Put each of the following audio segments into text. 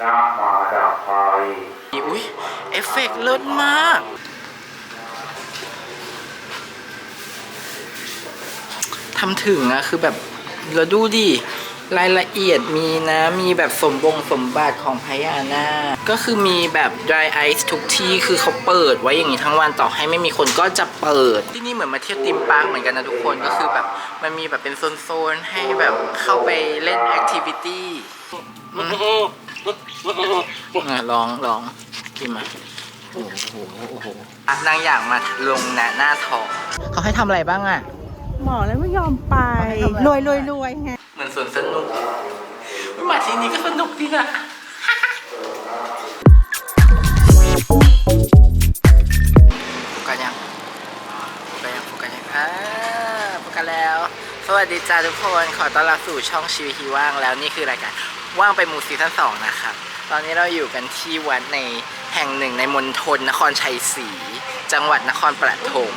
น้ำมาดับไฟอุ้ยเอฟเฟกต์เลิศมาก ทำถึงอะคือแบบเราดูดิ รายละเอียดมีนะ มีแบบสมบงสมบัติของพญานาคก็คือมีแบบ dry ice ทุกที่คือเขาเปิดไว้อย่างนี้ทั้งวันต่อให้ไม่มีคนก็จะเปิด ที่นี่เหมือนมาเที่ยวติมปาร์คเหมือนกันนะทุกคนก็คือแบบ มันมีแบบเป็นโซน ๆ ให้แบบเข้าไปเล่นแอคทิวิตี้ อะลองลองกินมาโอ้โหโอ้โหอะนางอยากมาลงหน้าหน้าทองเขาให้ทำอะไรบ้างอะ หมอเลยไม่ยอมไปรวยรวยรวยไงเหมือนสวนสนุกมาที่นี่ก็สนุกดีนะ โฟกัสยังโฟกัสยังโฟกัสยังอ่าโฟกัสแล้ว สวัสดีจ้าทุกคน ขอต้อนรับสู่ช่องชีวิตที่ว่างแล้วนี่คือรายการ ว่างไปมูซีซั่นสองนะครับตอนนี้เราอยู่กันที่วัดในแห่งหนึ่งในมณฑลนครชัยศรีจังหวัดนครปฐม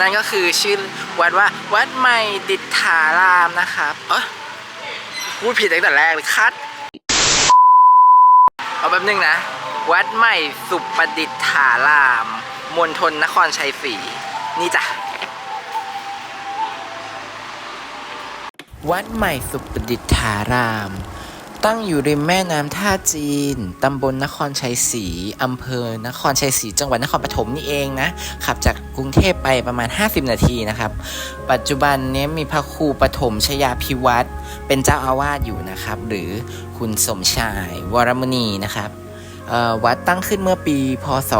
นั่นก็คือชื่อวัดว่าวัดใหม่ดิษฐารามนะครับเอ้ยพูดผิดตั้งแต่แรกเลยคัดเอาแป๊บนึงนะ วัดใหม่สุปดิษฐารามมณฑลนครชัยศรีนี่จ้ะวัดใหม่สุปดิษฐาราม ตั้งอยู่ริมแม่น้ำท่าจีน ตำบลนครชัยศรีอำเภอนครชัยศรีจังหวัดนครปฐมนี่เองนะ ขับจากกรุงเทพไปประมาณ 50 นาทีนะครับ ปัจจุบันนี้มีพระครูปฐมชยาพิวัตรเป็นเจ้าอาวาสอยู่นะครับ หรือคุณสมชายวรมุนีนะครับ วัดตั้งขึ้นเมื่อปี พศ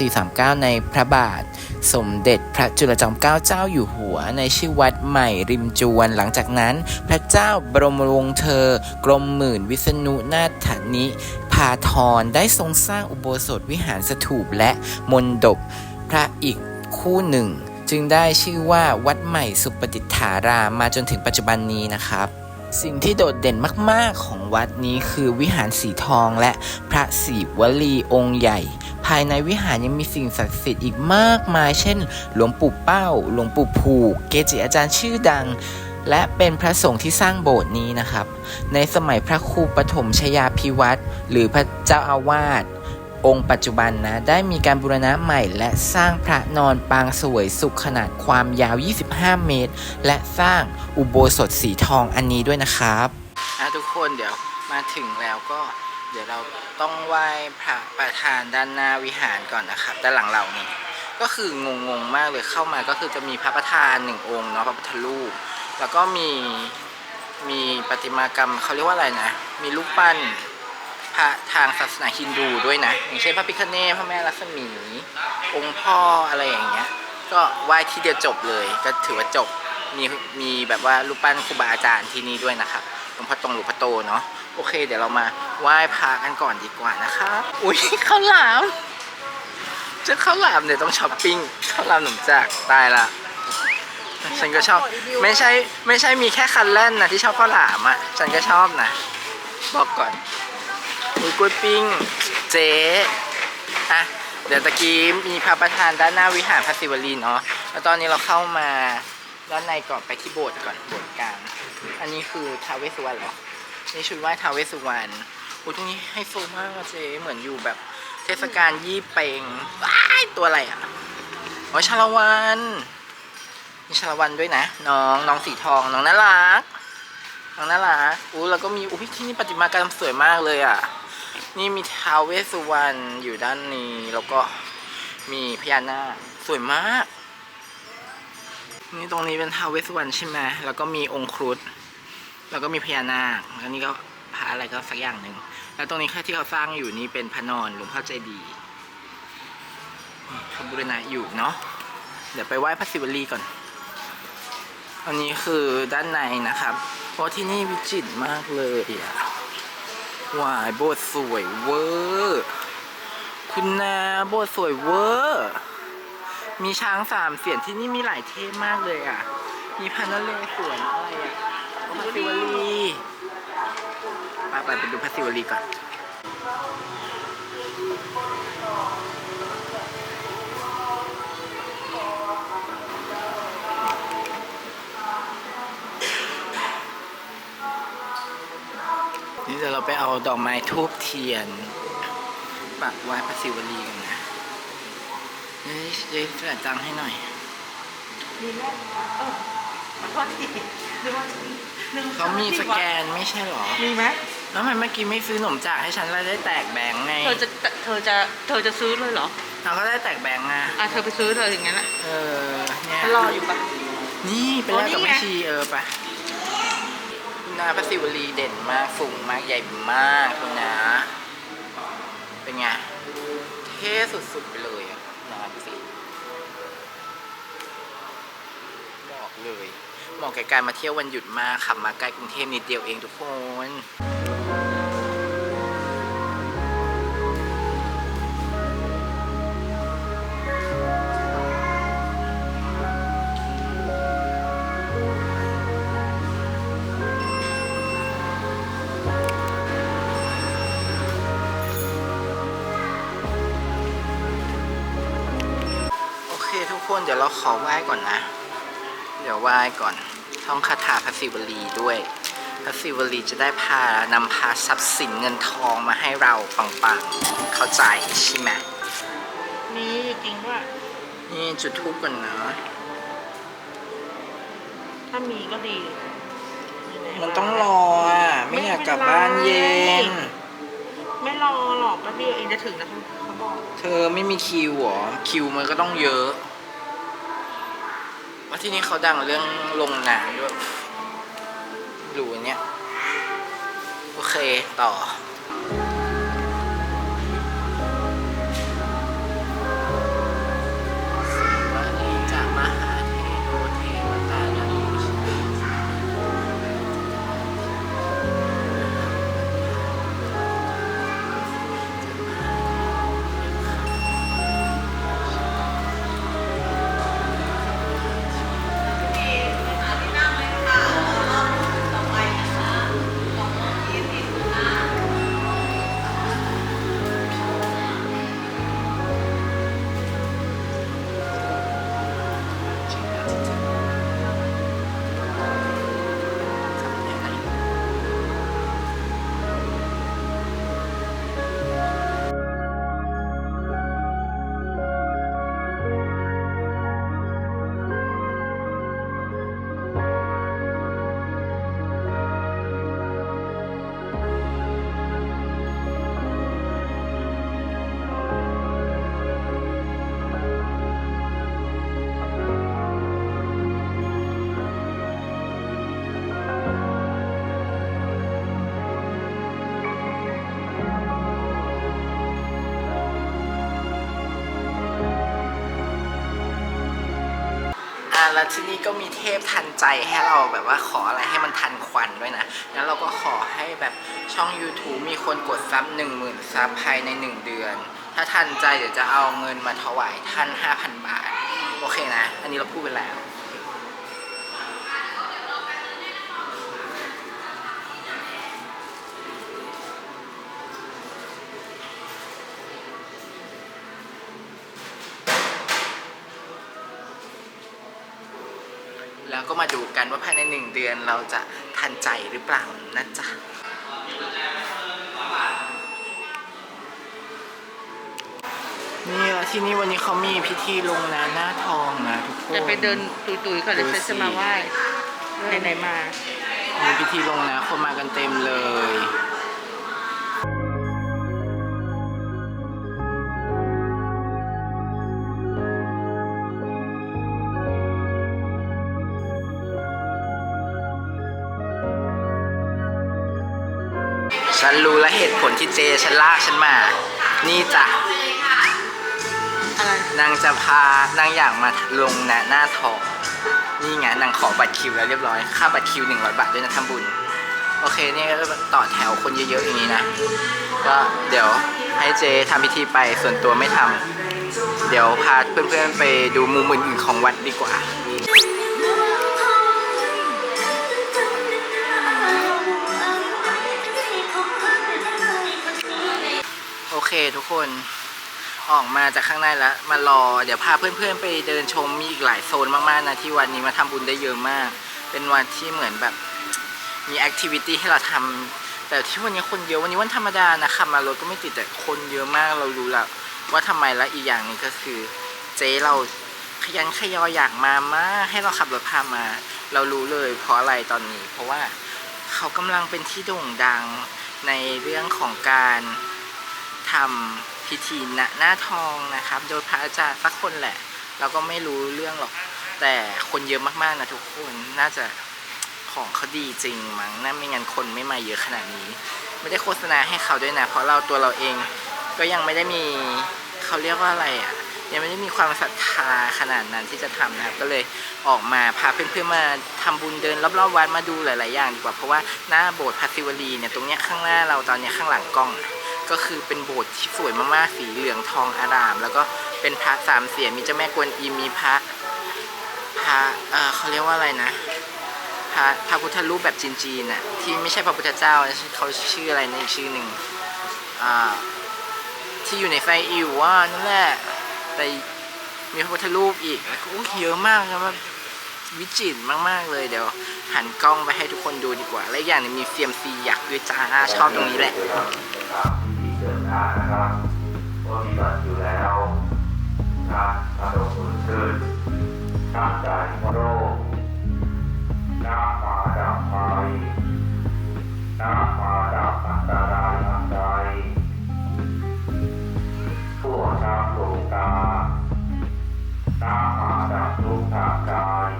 2439 ในพระบาท สมเด็จพระจุลจอมเกล้าเจ้าอยู่หัว ในชื่อวัดใหม่ริมจวน หลังจากนั้น พระเจ้าบรมวงศ์เธอ กรมหมื่นวิษณุนาถานิพาทรได้ทรงสร้างอุโบสถวิหารสถูปและมณฑปพระอีกคู่หนึ่ง จึงได้ชื่อว่าวัดใหม่สุประดิฐารามมาจนถึงปัจจุบันนี้นะครับ สิ่งที่โดดเด่นมากๆของวัดนี้คือวิหารสีทองและพระศิวลีองค์ใหญ่ ภายในวิหารยังมีสิ่งศักดิ์สิทธิ์อีกมากมาย เช่น หลวงปู่เป้า หลวงปู่ผูก เกจิอาจารย์ชื่อดัง และเป็นพระสงฆ์ที่สร้างโบสถ์นี้นะครับ ในสมัยพระครูปฐมชยาพิวัตรหรือพระเจ้าอาวาส องค์ปัจจุบันนะ ได้มีการบูรณะใหม่และสร้างพระนอนปางสวยสุขขนาดความยาว 25 เมตร และสร้างอุโบสถสีทองอันนี้ด้วยนะครับอะทุกคนเดี๋ยวมาถึงแล้วก็เดี๋ยวเราต้องไหว้พระประธานด้านหน้าวิหารก่อนนะครับด้านหลังเรานี่ก็คืองงๆมากเลยเข้ามาก็คือจะมีพระประธานหนึ่งองค์เนาะพระพุทธรูปแล้วก็มีมีประติมากรรมเขาเรียกว่าอะไรนะ มีรูปปั้น พระทางศาสนาฮินดูด้วยนะ อย่างเช่นพระพิฆเนศพระแม่ลักษมี องค์พ่ออะไรอย่างเงี้ย ก็ไหว้ที่เดียวจบเลย ก็ถือว่าจบ มีมีแบบว่ารูปปั้นครูบาอาจารย์ที่นี่ด้วยนะครับหลวงพ่อตรงหลวงพ่อโตเนาะ โอเค เดี๋ยวเรามาไหว้พระกันก่อนดีกว่านะครับอุ้ยข้าวหลามจะข้าวหลามเดี๋ยวต้องช้อปปิ้งข้าวหลามหนุ่มจากตายละฉันก็ชอบ ไม่ใช่ไม่ใช่มีแค่คันแล่นนะที่ชอบข้าวหลามอะ ฉันก็ชอบนะ บอกก่อน มีกล้วยปิ้ง เจ๊อะเดี๋ยวตะกี้มีพระประธานด้านหน้าวิหารพระศิวลีเนาะแล้วตอนนี้เราเข้ามาด้านในก่อนไปที่โบสถ์ก่อนโบสถ์กลางอันนี้คือทาวเวสุวรรณเหรอนี่ชุดไหว้ทาวเวสุวรรณโอ้ตรงนี้ไฮโซมากเจ๊เหมือนอยู่แบบเทศกาลยี่เปงว้ายตัวอะไรอะอ๋อชาละวันมีชาละวันด้วยนะ น้องน้องสีทองน้องน่ารักน้องน่ารักอู้แล้วก็มีอุ้ที่นี่ประติมากรรมสวยมากเลยอะ นี่มีท้าวเวสสุวรรณอยู่ด้านนี้ แล้วก็มีพญานาคสวยมาก นี่ตรงนี้เป็นท้าวเวสสุวรรณใช่ไหมแล้วก็มีองค์ครุฑแล้วก็มีพญานาคแล้วนี่ก็พระอะไรก็สักอย่างหนึ่งแล้วตรงนี้แค่ที่เขาสร้างอยู่นี่เป็นพระนอนหลวงพ่อใจดีเขาบูรณะอยู่เนาะเดี๋ยวไปไหว้พระศิวลีก่อน อันนี้คือด้านในนะครับ เพราะที่นี่วิจิตรมากเลยอะ วายโบสถ์สวยเวอร์คุณนาโบสถ์สวยเวอร์มีช้างสามเสียนที่นี่มีหลายเทพมากเลยอะ มีพันนเลสวนอะไรอะพัสิวลีไปไปไปดูพัสิวลีก่อน เราไปเอาดอกไม้ทูบเทียน ปักไหว้พระศิวลีกันนะเฮ้ยเจ๊จ่ายตังค์ให้หน่อยมีแม่เออขอโทษทีนึกว่านึกว่เขามีสแกนไม่ใช่เหรอ มีไหมแล้วทำไมเมื่อกี้ไม่ซื้อหนมจากให้ฉันแล้วได้แตกแบงค์ไงเธอจะเธอจะเธอจะซื้อเลยเหรอเราก็ได้แตกแบงค์อะอะเธอไปซื้อเลยอย่างนั้นแหละเออเนี่ยฉันรออยู่ปะนี่เป็นอ๋แรอกนี่กับไงแม่ชีเออไปคุณ นาพระศิวลีเด่นมากสูงมากใหญ่มากคุณนาเป็นไง เท่สุดๆไปเลยอะนาดูสิบอกเลยเหมาะแก่การมาเที่ยววันหยุดมากขับมาใกล้กรุงเทพนิดเดียวเองทุกคน เดี๋ยวเราขอไหว้ก่อนนะ เดี๋ยวไหว้ก่อน ท่องคาถาพระศิวลีด้วย พระศิวลีจะได้พานำพาทรัพย์สินเงินทองมาให้เราปังๆ เข้าใจใช่ไหมมีจริงว่า นี่จุดทูปก่อนนะถ้ามีก็ดี มันต้องรออะ ไม่อยากกลับบ้านเย็น ไม่รอหรอกแป๊บเดียวเองจะถึงนะเขาเขาบอก เธอไม่มีคิวเหรอ คิวมันก็ต้องเยอะ ว่าที่นี่เขาดังเรื่องลงหนังด้วยหรูเนี้ยโอเคต่อ แล้วที่นี่ก็มีเทพทันใจให้เราแบบว่าขออะไรให้มันทันควันด้วยนะแล้วเราก็ขอให้แบบช่อง YouTube มีคนกดซับ1 0,000ซับภายใน1เดือน ถ้าทันใจเดี๋ยวจะเอาเงินมาถวายท่าน 5,000 บาท โอเคนะ อันนี้เราพูดไปแล้ว ว่าภายในหนึ่งเดือนเราจะทันใจหรือเปล่านะจ๊ะนี่แล้วที่นี่วันนี้เขามีพิธีลงนาหน้าทองนะทุกคนจะไปเดินตุยๆก่อนเดี๋ยวฉันจะมาไหว้ไหนๆมา มีพิธีลงนะคนมากันเต็มเลย เหตุผลที่เจฉันลากฉันมา นี่จ้ะอะไรนางจะพานางอยากมาลงนะหน้าทองนี่ไงนางขอบัตรคิวแล้วเรียบร้อย ค่าบัตรคิว100บาทด้วยนะทำบุญ โอเคเนี่ยก็ต่อแถวคนเยอะๆอย่างนี้นะ ก็เดี๋ยวให้เจทำพิธีไปส่วนตัวไม่ทำเดี๋ยวพาเพื่อนๆไปดูมุมอื่นๆของวัดดีกว่า เคทุกคนออกมาจากข้างในแล้วมารอ เดี๋ยวพาเพื่อนๆไปเดินชมมีอีกหลายโซนมากๆนะที่วันนี้มาทำบุญได้เยอะมาก เป็นวันที่เหมือนแบบมีแอคทิวิตี้ให้เราทำแต่ที่วันนี้คนเยอะวันนี้วันธรรมดานะขับมารถก็ไม่ติดแต่คนเยอะมากเรารู้แล้วว่าทำไมและอีกอย่างนึงก็คือ เจ๊เราขยันขยออยากมามากให้เราขับรถพามา เรารู้เลย เพราะอะไรตอนนี้ เพราะว่าเขากำลังเป็นที่โด่งดังในเรื่องของการ ทำพิธีณหน้าทองนะครับ โดยพระอาจารย์สักคนแหละ เราก็ไม่รู้เรื่องหรอก แต่คนเยอะมากๆนะทุกคนน่าจะของเขาดีจริงมั้งน่าไม่งั้นคนไม่มาเยอะขนาดนี้ ไม่ได้โฆษณาให้เขาด้วยนะ เพราะเราตัวเราเองก็ยังไม่ได้มีเขาเรียกว่าอะไรอะยังไม่ได้มีความศรัทธาขนาดนั้นที่จะทำนะครับ ก็เลยออกมาพาเพื่อนๆมาทำบุญเดินรอบๆวัดมาดูหลายๆอย่างดีกว่าเพราะว่าหน้าโบสถ์พระศิวลีเนี่ยตรงเนี้ยข้างหน้าเราตอนเนี้ยข้างหลังกล้อง ก็คือเป็นโบสถ์ที่สวยมากๆ สีเหลืองทองอาราม แล้วก็เป็นพระสามเสียนมีเจ้าแม่กวนอิมมีพระพระเออเขาเรียกว่าอะไรนะพระพระพุทธรูปแบบจีนๆน่ะที่ไม่ใช่พระพุทธใจ้าเขาชื่ออะไรนะอีกชื่อหนึ่งอ่าที่อยู่ในไฟอิวว่านั่นแหละแต่มีพระพุทธรูปอีกแล้วก็เยอะมากนะว่าวิจิตรมาก ๆ เลยเดี๋ยว หันกล้องไปให้ทุกคนดูดีกว่า และอย่างนึงมีเซียมซียักษ์ด้วยจ้าชอบตรงนี้แหละานะครับก็มีบัตรอยู่แล้วนะกระดกมือขึ้นตั้งใจโรคน้ำมาดับไฟน้ำมาดับอันตรายอันใดทั่วน้ำโลกาน้ำมาดับทุกทางกาย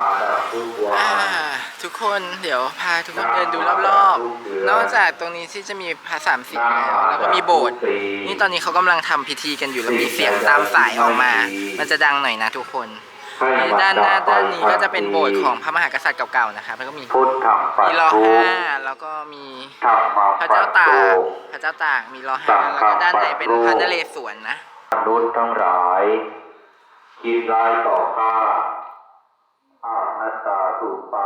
มาดับทุกวาอ่า ทุกคนเดี๋ยวพาทุกคนเดินดูรอบๆ นอกจากตรงนี้ที่จะมีพระสามสีแล้วแล้วก็มีโบสถ์นี่ตอนนี้เขากำลังทำพิธีกันอยู่แล้วมีเสียงตามสายออกมา มันจะดังหน่อยนะทุกคนนี่ด้านหน้าด้านนี้ก็จะเป็นโบสถ์ของพระมหากษัตริย์เก่าๆนะครับแล้วก็มีพุทธังปัจมีรอจุห้าแล้วก็มีธรรมังพระปัเจ้าจตากจุพระเจ้าตากมีรอห้าแล้วก็ด้านในเป็นพระนเรศวรนะมนุษย์ทั้งหลายคิดร้ายต่อข้าอานัตตาสุเปล่า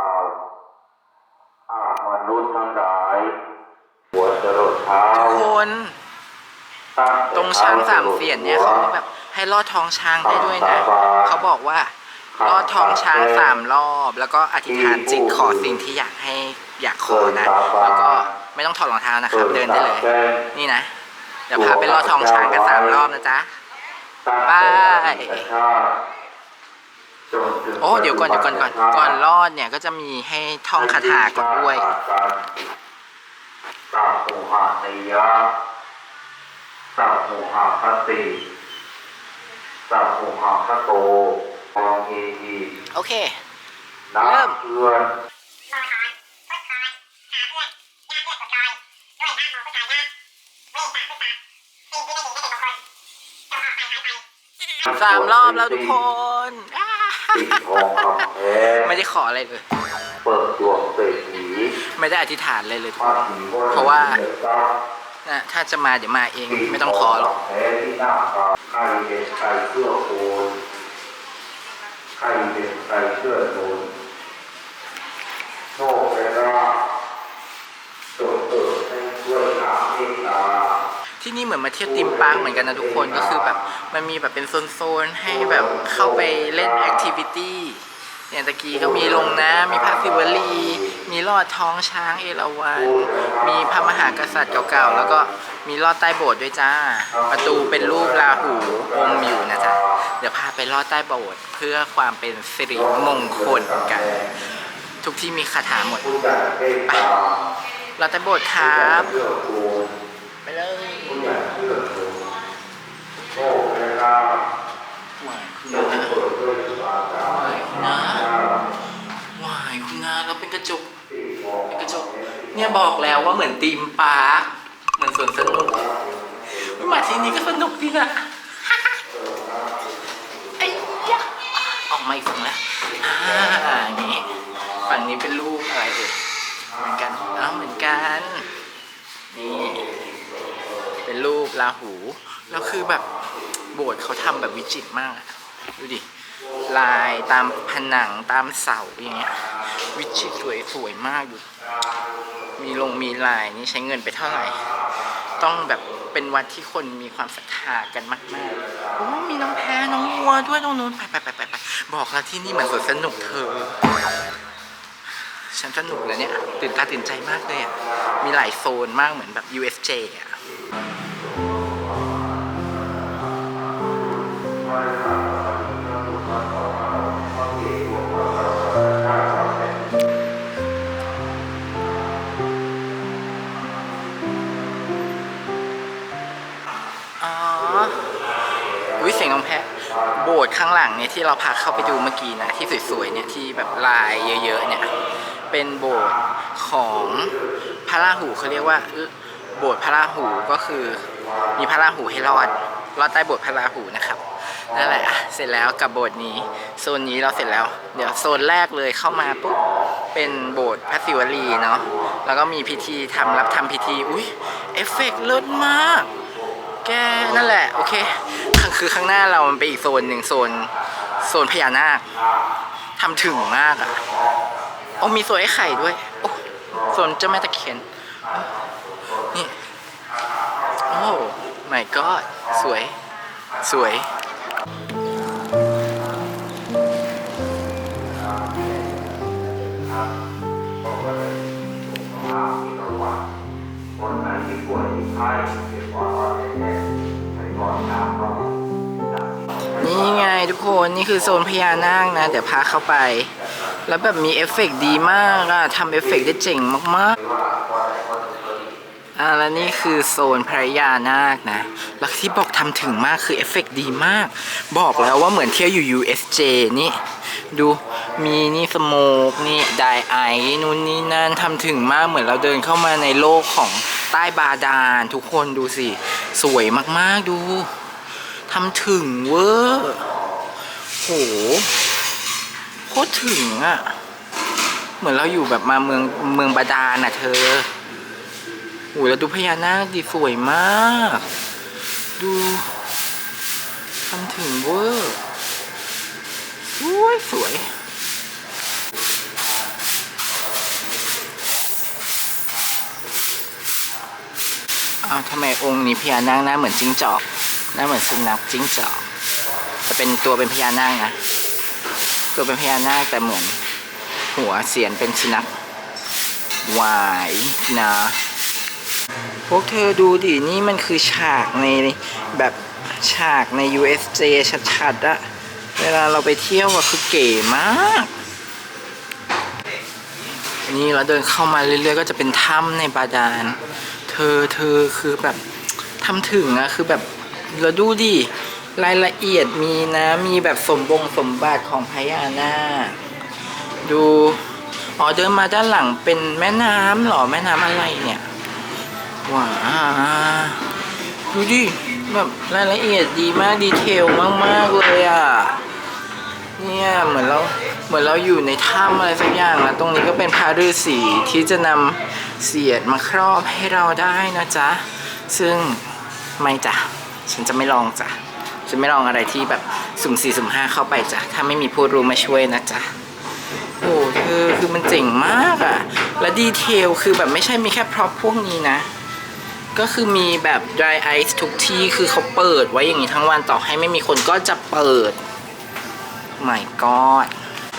อามนุษย์ทั้งหลายหัวจรดเท้าทุกคนตั้แต่ตรงช้างสามเสียนเนี่ยเขาแบบให้ลอดท้องช้างได้ด้วยนะเขาบอกว่าลอดท้องช้างสามรอบ แล้วก็อธิษฐานจิตขอสิ่งที่อยากให้อยากขอนะ แล้วก็ไม่ต้องถอดรองเท้านะครับ เดินได้เลย นี่นะเดี๋ยวพาไปลอดท้องช้างกันสามรอบนะจ๊ะไป โอ้เดี๋ยวก่อนเดี๋ยวก่อนก่อนก่อนลอดเนี่ยก็จะมีให้ท่องคาถาก่อนด้วยสัพพุหาเนยะสัพพุหาคติสัพพุหาคโตมองเอหีโอเคน้เริ่มำเพื่อนสามรอบแล้วทุกคนอ้า ปิดทองคำแท้ไม่ได้ขออะไรเลย เปิดดวงเศรษฐีไม่ได้อธิษฐานเลยเลยทุกมาคนถีเพราะว่าเดือดร้อนนะถ้าจะมาเดี๋ยวมาเองไม่ต้องขอหรอกแพ้ที่หน้าตาใครเป็นใครเชื่อโอนใครเป็นใครเชื่อโอนโชคและลาภจงเกิดให้ด้วยน้ำเมตตา ที่นี่ เหมือนมาเที่ยวติมปาร์คเหมือนกันนะทุกคนก็คือแบบมันมีแบบเป็นโซนๆให้แบบเข้าไปเล่นแอคทิวิตี้อย่างตะกี้ก็มีลงน้ำมีพระศิวลี มีลอดท้องช้างเอราวัณมีพระมหากษัตริย์เก่าๆ แล้วก็มีลอดใต้โบสถ์ด้วยจ้า ประตูเป็นรูปราหูอมอยู่นะจ๊ะ เดี๋ยวพาไปลอดใต้โบสถ์เพื่อความเป็นสิริมงคลกัน ทุกที่มีคาถาหมดผู้ใหญ่เมตตาลอดใต้โบสถ์ครับ เนี่ยบอกแล้วว่าเหมือนธีมปาร์คเหมือนสวนสนุกมาที่นี่ก็สนุกดีนะไอ้ยะออกมาอีกฝั่งแล้วอ่านี่ฝั่งนี้เป็นรูปอะไรเอ่ยเหมือนกันอ้าวเหมือนกันนี่เป็นรูปราหูแล้วคือแบบโบสถ์เขาทำแบบวิจิตรมากอะดูดิ ลายตามผนังตามเสาอย่างเงี้ยวิจิตรสวยสวยมากดูมีลงมีลายนี่ใช้เงินไปเท่าไหร่ ต้องแบบเป็นวัดที่คนมีความศรัทธากันมากๆโอ้มีน้องแพน้องวัวด้วยตรงนู้นไปไปไปไปบอกแล้วที่นี่เหมือนสวนสนุกเธอ ฉันสนุกเลยเนี่ยตื่นตาตื่นใจมากเลยอะมีหลายโซนมากเหมือนแบบ USJ อะ สถ์ข้างหลังเนี่ยที่เราพาเข้าไปดูเมื่อกี้นะที่สวยๆเนี่ยที่แบบลายเยอะๆเนี่ยเป็นโบสถ์ของพระราหูเขาเรียกว่าโบสถ์พระราหูก็คือมีพระราหูให้รอดรอดใต้โบสถ์พระราหูนะครับนั่นแหละอะเสร็จแล้วกับโบสถ์นี้โซนนี้เราเสร็จแล้ว เดี๋ยวโซนแรกเลยเข้ามาปุ๊บเป็นโบสถ์พระศิวลีเนาะแล้วก็มีพิธีทำรับทำพิธีอุ้ยเอฟเฟกต์เลิศมาก แกนั่นแหละโอเค คือข้างหน้าเรามันเป็นอีกโซนหนึ่งโซน โซนพญานาคทำถึงมากอะ่ะโอ้มีโซนไอ้ไข่ด้วย โอ้โซนเจ้าแม่ตะเคียน นี่ โอ้ my god สวย สวยคนไหนที่ป่วยที่ไข้เจ็บปวดอ่อนแน่ นี่ไงทุกคนนี่คือโซนพญานาคนะ เดี๋ยวพาเข้าไป แล้วแบบมีเอฟเฟกต์ดีมากอะทำเอฟเฟกต์ได้เจ๋งมากๆอ่าแล้วนี่คือโซนพระยานาคนะแล้วที่บอกทำถึงมากคือเอฟเฟกต์ดีมาก บอกแล้วว่าเหมือนเที่ยวอยู่ USJ นี่ ดูมีนี่สโมกนี่ไดไอนู่นนี่นั่นทำถึงมากเหมือนเราเดินเข้ามาในโลกของ ใต้บาดาลทุกคนดูสิ สวยมากๆดูทำถึงเวอร์โหโคตรถึงอะ่ะ เหมือนเราอยู่แบบมาเมืองเมืองบาดาลน่ะเธอโหแล้วดูพญานาคดีสวยมาก ดูทำถึงเวอร์ สวยสวย อ้าวทำไมองค์นี้พญานาคหน้าเหมือนจิ้งจอกหน้าเหมือนสุนัขจิ้งจอกแต่เป็นตัวเป็นพญานาคนะตัวเป็นพญานาคแต่เหมือน หัวเสียนเป็นสุนัขวายนะพวกเธอดูดินี่มันคือฉากในแบบฉากใน USJ ชัดๆอะเวลาเราไปเที่ยวอะคือเก๋มากนี่เราเดินเข้ามาเรื่อยๆก็จะเป็นถ้ำในบาดาล เธอเธอคือแบบทำถึงอะคือแบบเราดูดิรายละเอียดมีนะมีแบบสมบงสมบัติของพญานาคดูอ๋อเดินมาด้านหลังเป็นแม่น้ำหรอแม่น้ำอะไรเนี่ยว้าดูดิแบบรายละเอียดดีมากดีเทลมาก ๆ เลยอะ เนี่ย เหมือนเราเหมือนเราอยู่ในถ้ำอะไรสักอย่างนะตรงนี้ก็เป็นพาฤาษีที่จะนำเสียดมาครอบให้เราได้นะจ๊ะ ซึ่งไม่จ้ะฉันจะไม่ลองจ้ะฉันไม่ลองอะไรที่แบบสุ่มสี่สุ่มห้าเข้าไปจ้ะถ้าไม่มีผู้รู้มาช่วยนะจ๊ะโอ้คือคือมันเจ๋งมากอะและดีเทลคือแบบไม่ใช่มีแค่พร็อพพวกนี้นะ ก็คือมีแบบ dry ice ทุกที่คือเขาเปิดไว้อย่างนี้ทั้งวันต่อให้ไม่มีคนก็จะเปิด my god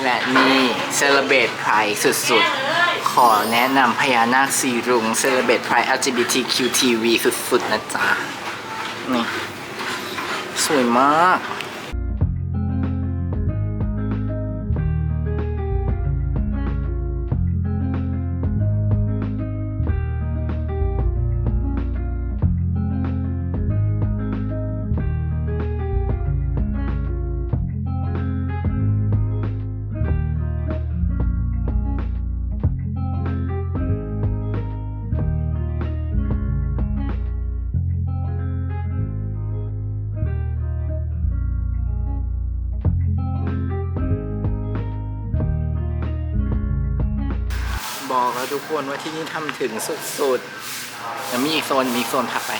และนี่ celebrate pride สุดๆ ขอแนะนำพญานาคสีรุ้ง celebrate pride LGBTQ TV สุดๆ นะจ๊ะ นี่ สวยมาก แล้วทุกคนว่าที่นี่ทำถึงสุดๆแล้วมีอีกโซนมีโซนผักไป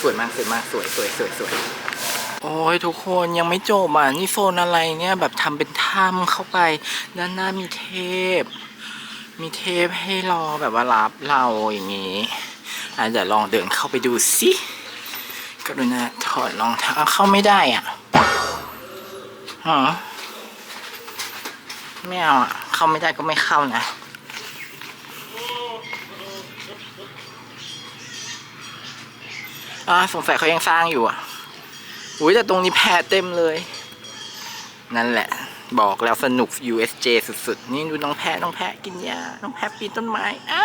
สวยมากสวยมากสวยสวยสวยสวยโอ้ยทุกคนยังไม่จบอะนี่โซนอะไรเนี่ยแบบทำเป็นถ้ำเข้าไป ด้านหน้ามีเทพ มีเทพให้รอแบบว่ารับเราอย่างนี้อะเดี๋ยวลองเดินเข้าไปดูสิกรุณาถอดรองเท้าเข้าไม่ได้อะฮะไม่เอาอะ เข้าไม่ได้ก็ไม่เข้านะ อ่าสงสัยเขายังสร้างอยู่อะอุ้ยแต่ตรงนี้แพะเต็มเลย นั่นแหละ บอกแล้วสนุก USJ สุดๆ นี่ดูน้องแพะน้องแพะกินยาน้องแพะปีนต้นไม้อ้า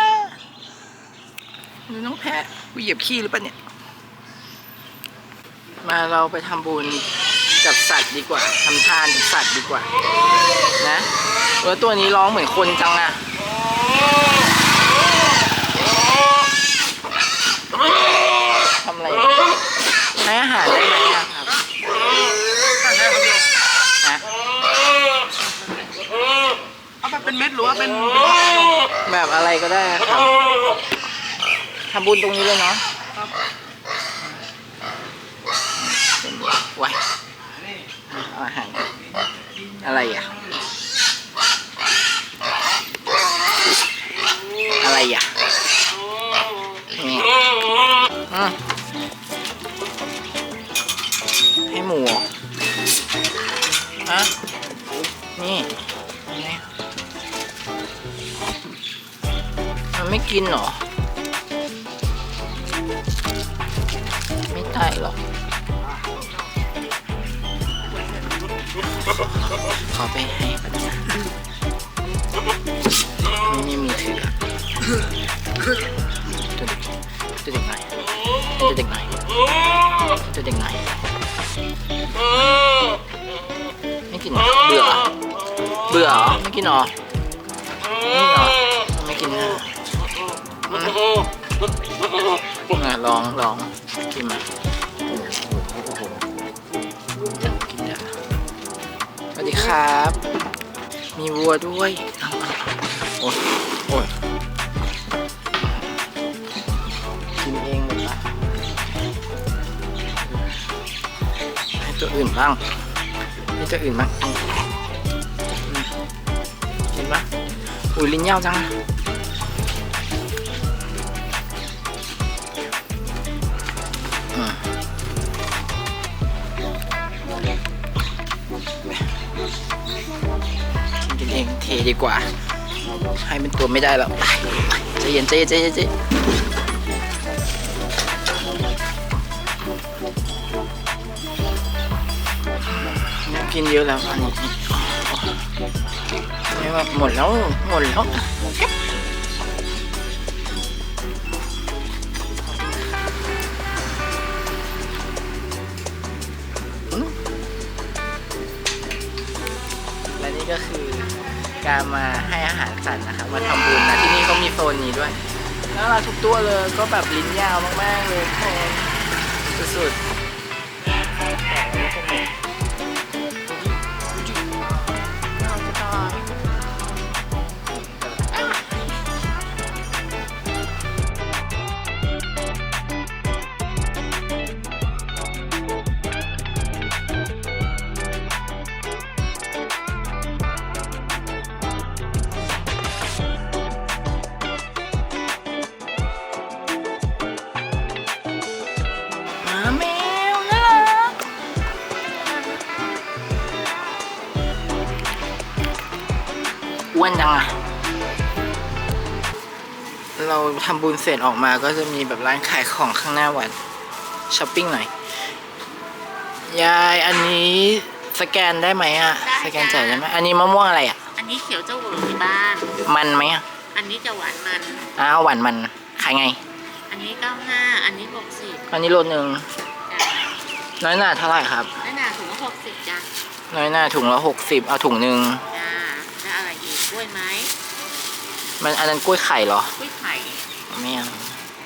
ดูน้องแพะกูเหยียบขี้หรือเปล่าเนี่ย มาเราไปทำบุญกับสัตว์ดีกว่าทำทานกับสัตว์ดีกว่า นะแล้วตัวนี้ร้องเหมือนคนจังอะทำ อะไรอะให้อาหารได้ไหมอะครับนะเอาไปเป็นเม็ดหรือว่าเป็นแบบอะไรก็ได้ครับทำบุญตรงนี้เลยเนาะไว้เอาอาหารอะไรอะ อะไรอะนี่อืม ฮะนี่นี่มันไม่กินหรอ ไม่ตายหรอกขอไปให้ปัญญาไม่มีถือตัวเด็กตัวเด็กหน่อยตัวเด็กไหน่อยตัวเด็กไหน กิน เบื่อ เบื่อเหรอไม่กินเหรอไม่กินเหรอไม่กินนะอะลองลองกินมากินยาสวัสดีครับ มีวัวด้วยโอ้ยโอ้ยกินเองหมดละให้ตัวอื่นบ้าง ตัวอื่นบ้างอืมอืมกินปะอุ้ยลิ้นยาวจังกินเองเทดีกว่า ให้เป็นตัวไม่ได้แล้วใจเย็นใจเย็นใจเย็น กินเยอะแล้วอันนี้ไม่ว่าหมดแล้วหมดแล้วและนี่ก็คือการมาให้อาหารสัตว์นะครับมาทำบุญนะที่นี่เขามีโซนนี้ด้วยแล้วเราทุกตัวเลยก็แบบลิ้นยาวมากๆเลยทุกคนสุดๆ เราทำบุญเสร็จออกมาก็จะมีแบบร้านขายของข้างหน้าวัดช้อปปิ้งหน่อย ยายอันนี้สแกนได้ไหมอะได้สแกนจ้ะจ่ายได้ไหมอันนี้มะม่วงอะไรอะอันนี้เขียวเจ้าหวที่บ้าน มันไหมอะอันนี้จะหวานมัน อ้าวหวานมันขายไง อันนี้เก้าห้าอันนี้หกสิบอันนี้โลนึงจ้ะน้อยหนาเท่าไหร่ครับ นั่นน่ะถุงละหกสิบจ้ะน้อยหนาถุงละหกสิบเอาถุงหนึ่งจ้าแล้วอะไรอีกกล้วยไหมมันอันนั้นกล้วยไข่เหรอ กล้วยไข่ ไม่เอา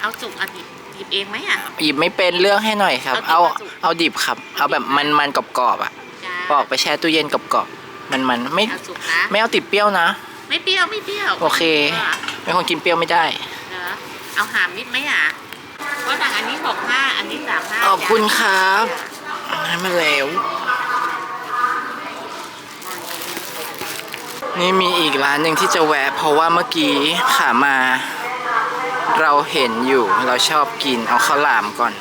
เอาจุกอันหยิบหยิบเองไหมอะ หยิบไม่เป็นเลือกให้หน่อยครับ เอาเอาดิบ เอาดิบครับ เอาแบบมันมันกรอบกรอบๆอะจ้าปอกไปแช่ตู้เย็นกรอบกรอบๆมันมันไม่เอาจุกนะไม่เอาติดเปรี้ยวนะ ไม่เปรี้ยวไม่เปรี้ยวโอเค เป็นคนกินเปรี้ยวไม่ได้เหรอเอาหามนิดไหมอะว่าต่างอันนี้หกห้าอันนี้สามห้าขอบคุณครับให้มาแล้ว นี่มีอีกร้านหนึ่งที่จะแวะเพราะว่าเมื่อกี้ขามา เราเห็นอยู่เราชอบกินเอาข้าวหลามก่อน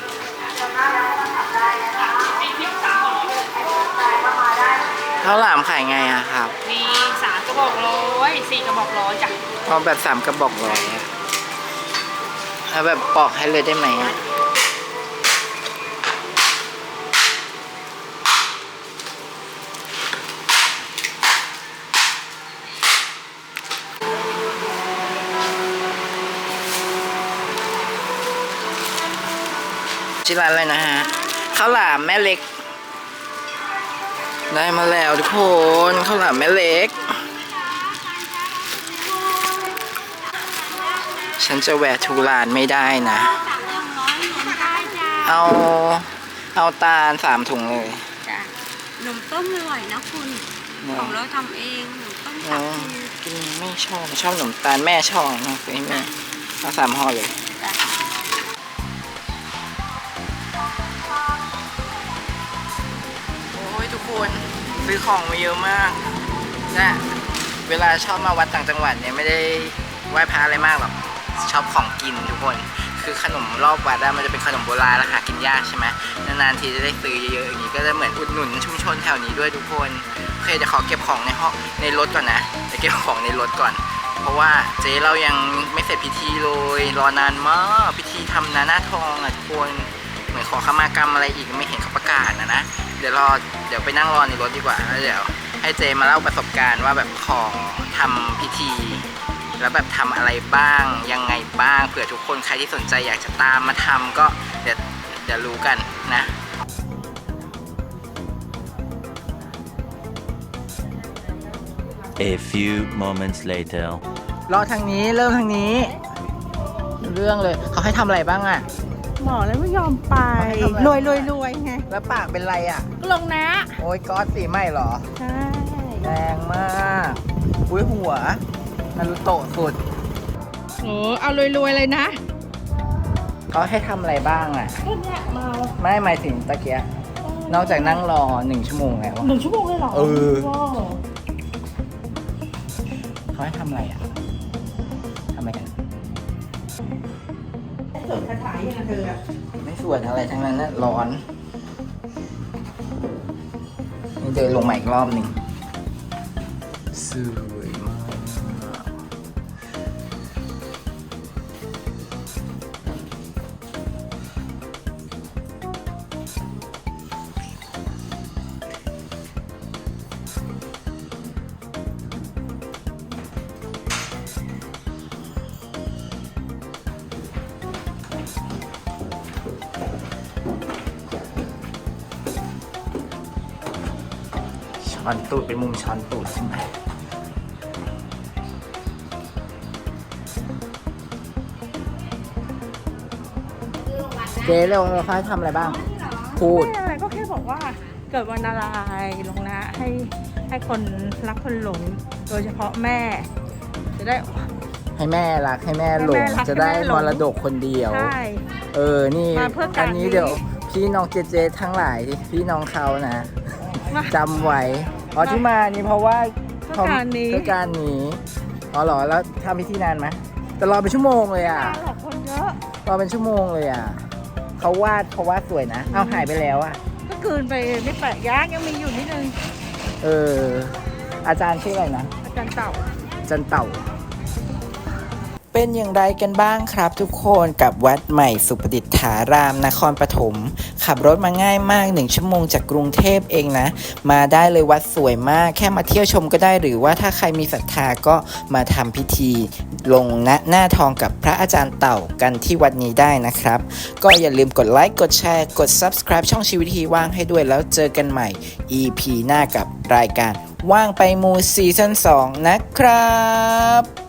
ข้าวหลามขายไงอะครับ มีสามกระบอกร้อยสี่กระบอกร้อยจ้ะเอาแบบสามกระบอกร้อยอะเอาแบบปอกให้เลยได้ไหมอะ ชื่อร้านอะไรนะฮะข้าวหลามแม่เล็ก ได้มาแล้วทุกคนข้าวหลามแม่เล็ก ฉันจะแวะทุกร้านไม่ได้นะ เอาเอาตาลสามถุงเลยจ้ะนมต้มอร่อยนะคุณ ของเราทำเองนมต้มอ๋สาอคูกินไม่ชอบชอบขนมตาลแม่ชอบนะซื้อให้แม่เอาสามห่อเลย คนซื้อของมาเยอะมากนะเวลาชอบมาวัดต่างจังหวัดเนี่ยไม่ได้ไหว้พระอะไรมากหรอกชอบของกินทุกคน คือขนมรอบวัดอะมันจะเป็นขนมโบราณแล้วหากินยากใช่ไหมนานๆทีจะได้ซื้อเยอะๆอย่างนี้ก็จะเหมือนอุดหนุนชุมชนแถวนี้ด้วยทุกคนโอเคเดี๋ยวขอเก็บของในห้องในรถก่อนนะเดี๋ยวเก็บของในรถก่อน เพราะว่าเจ๊เรายังไม่เสร็จพิธีเลยรอนานมากพิธีทำนาหน้าทองอะทุกคนเหมือนขอขมากรรมอะไรอีกไม่เห็นเขาประกาศนะนะเดี๋ยวรอเดี๋ยวไปนั่งรอในรถดีกว่าแล้วเดี๋ยวให้เจมาเล่าประสบการณ์ว่าแบบขอทำพิธี แล้วแบบทำอะไรบ้างยังไงบ้างเผื่อทุกคนใครที่สนใจอยากจะตามมาทำก็เดี๋ยวเดี๋ยวรู้กันนะ A few moments later. รอทางนี้เริ่มทางนี้ เรื่องเลยเขาให้ทำอะไรบ้างอะ หมอแล้วไม่ยอมไปทำไมรวยรวยรวยไงแล้วปากเป็นไรอะก็ลงนะ โอ้ยก๊อตสีใหม่เหรอ ใช่แรงมากอุ้ยหัวนารุโตะสุดโอ้เอารวยรวยเลยนะเขาให้ทำอะไรบ้างอะก็เนี่ยเมาไม่หมายถึงตะเกียนอกจากนั่งรอหนึ่งชั่วโมงแล้วอะหนึ่งชั่วโมงเลยเหรอเออว้าวเขาให้ทำอะไรอะ สวดคาถาอย่างเธออะไม่สวดอะไรทั้งนั้นนะร้อนนี่เดินลงมาอีกรอบหนึ่งสวย ช้อนตูดเป็นมุมช้อนตูดใช่ไหมเจ๊เร็วเราให้ทำอะไรบ้าง พูด ไม่อะไรก็แค่บอกว่าเกิดวันอะไรลงนะให้ให้คนรักคนหลง โดยเฉพาะแม่ จะได้ ให้แม่รักให้แม่หลให้งแม่รักจะได้ให้แม่หลมง รดกคนเดียว ใช่ เออ นี่มาเพื่อการอันนี้นี้ เดี๋ยว พี่น้องเจเจทั้งหลาย พี่น้องเขานะมา จำไว้อ๋อที่มานี่เพราะว่าเพื่อการนี้ เพื่อการนี้อ๋อเหรอแล้วทำพิธีนานไหมแต่รอเป็นชั่วโมงเลยอะตาหลอกคนเยอะรอเป็นชั่วโมงเลยอะเขาวาดเขาวาดสวยนะเอาหายไปแล้วอะ ก็คืนไปไม่แปะยากยังมีอยู่นิดนึงเอออาจารย์ชื่ออะไรนะอาจารย์เต่าอาจันเต่า เป็นอย่างไรกันบ้างครับทุกคนกับวัดใหม่สุประดิษฐารามนครปฐมขับรถมาง่ายมากหนึ่งชั่วโมงจากกรุงเทพเองนะ มาได้เลยวัดสวยมากแค่มาเที่ยวชมก็ได้หรือว่าถ้าใครมีศรัทธาก็มาทำพิธีลงณหน้าทองกับพระอาจารย์เต่ากันที่วัดนี้ได้นะครับ ก็อย่าลืมกดไลค์กดแชร์กด subscribe ช่องชีวิตทีว่างให้ด้วยแล้วเจอกันใหม่ EP หน้ากับรายการว่างไปมูซีซั่น2นะครับ